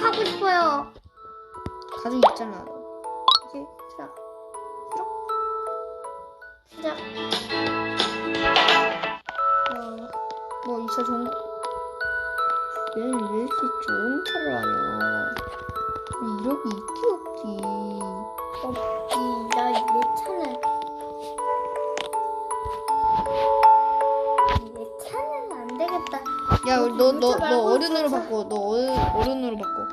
하고 싶어요. 가족 있잖아. 너. 이제 시작. 시작. 어, 뭐 진짜 좋은 거. 얘는 왜 이렇게 좋은 차를 하냐? 이력이 있기 없지. 없지. 나 내 차는 내 차는 안 되겠다. 야, 너, 너, 너 말고 어른으로. 바꿔. 너 어른, 어른으로 바꿔.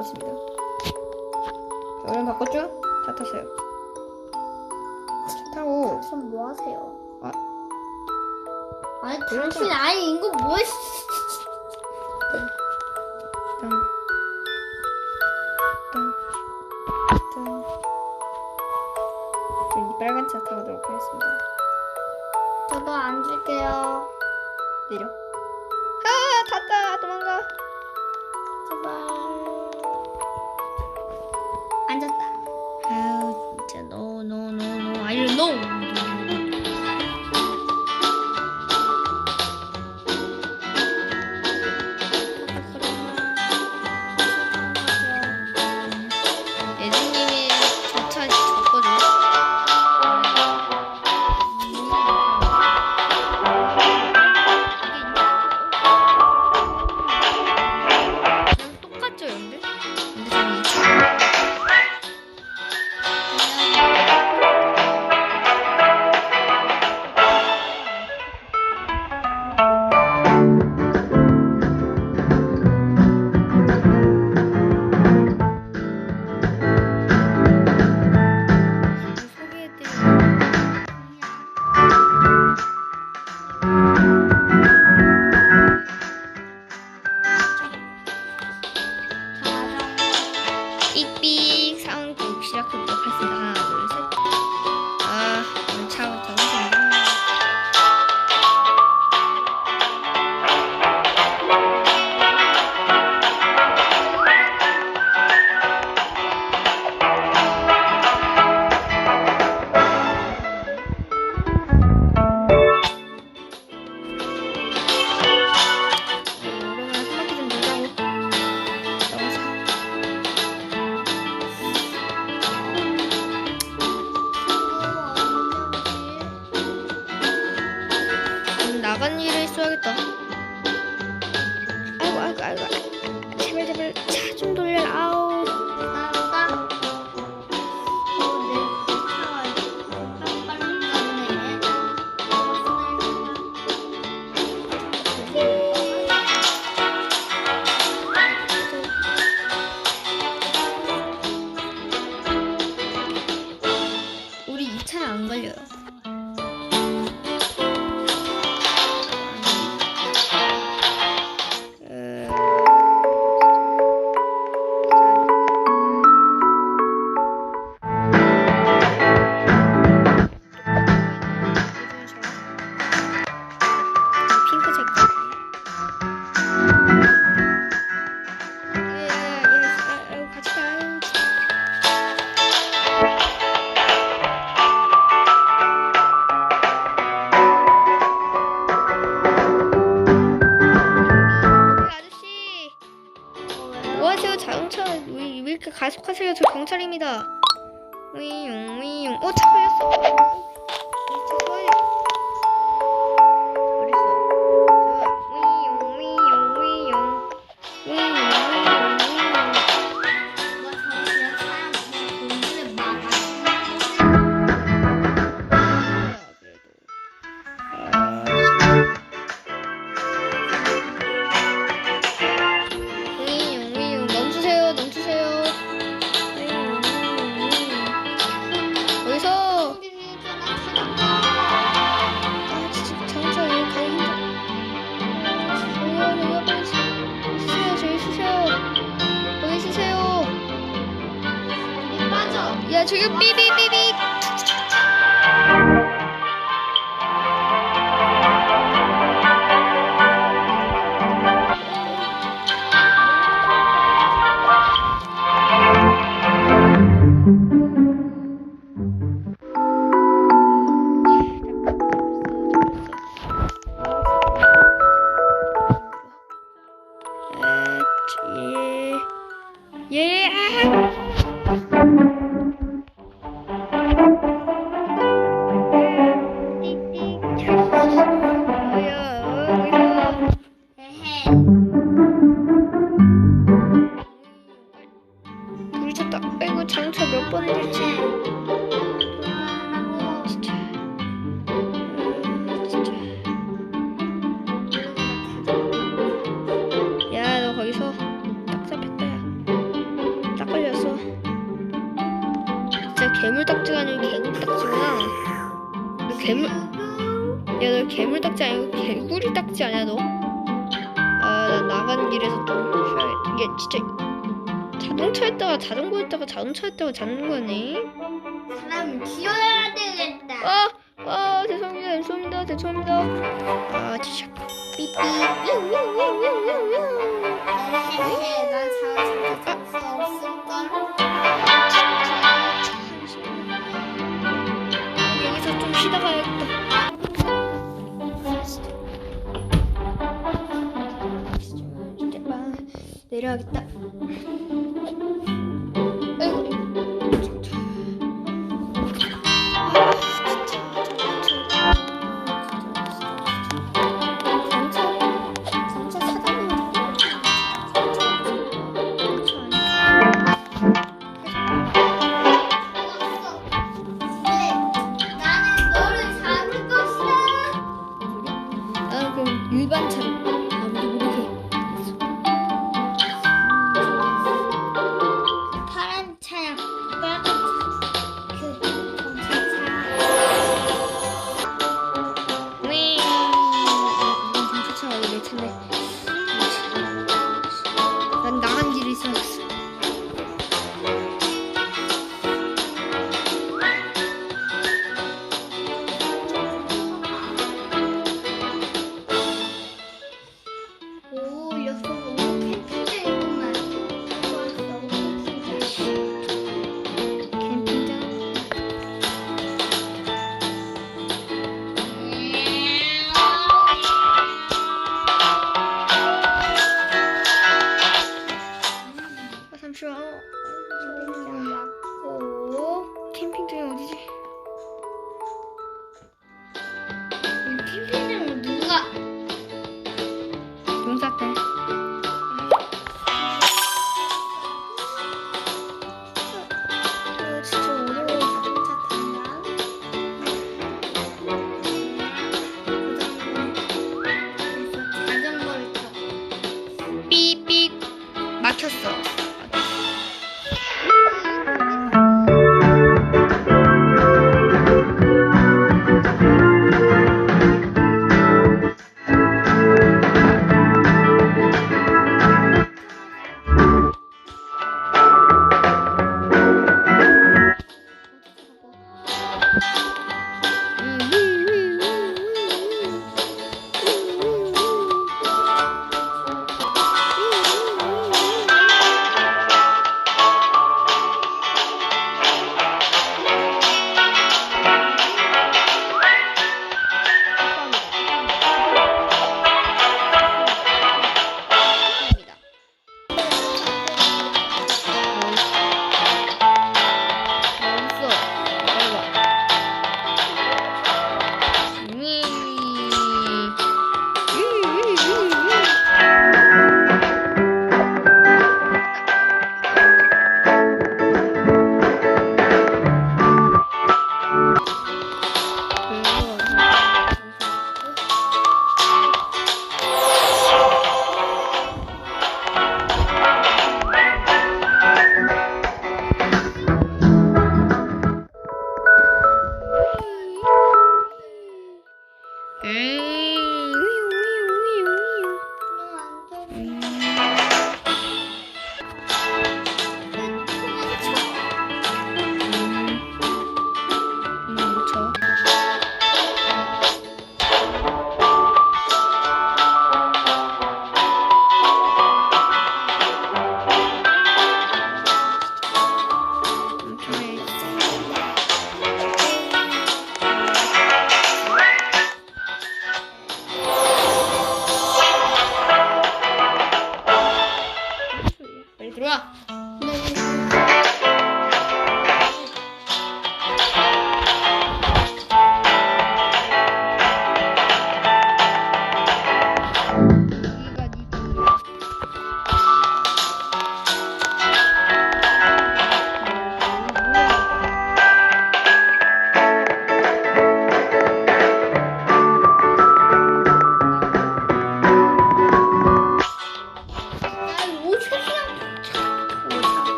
바꿨습니다. 어른 바꿨죠? 차 타세요. 차 타고. 지금 뭐 하세요? 아. 아니 당신 아니 이거 뭐? 딴. 딴. 딴. 이 빨간 차 타보도록 하겠습니다. 저도 앉을게요. 내려. 가속하세요 저 경찰입니다. 위용 위용 어 차 걸렸어 Yeah. 나가는 길에서 돈 내줘야 돼. 이게 진짜 자동차였다가 자전거였다가 자동차였다가 자전거네. 사람 지어야 되겠다. 아, 아 죄송합니다, 죄송합니다, 죄송합니다. 아 진짜. 삐삐. 여기서 좀 쉬다가. 해야겠다.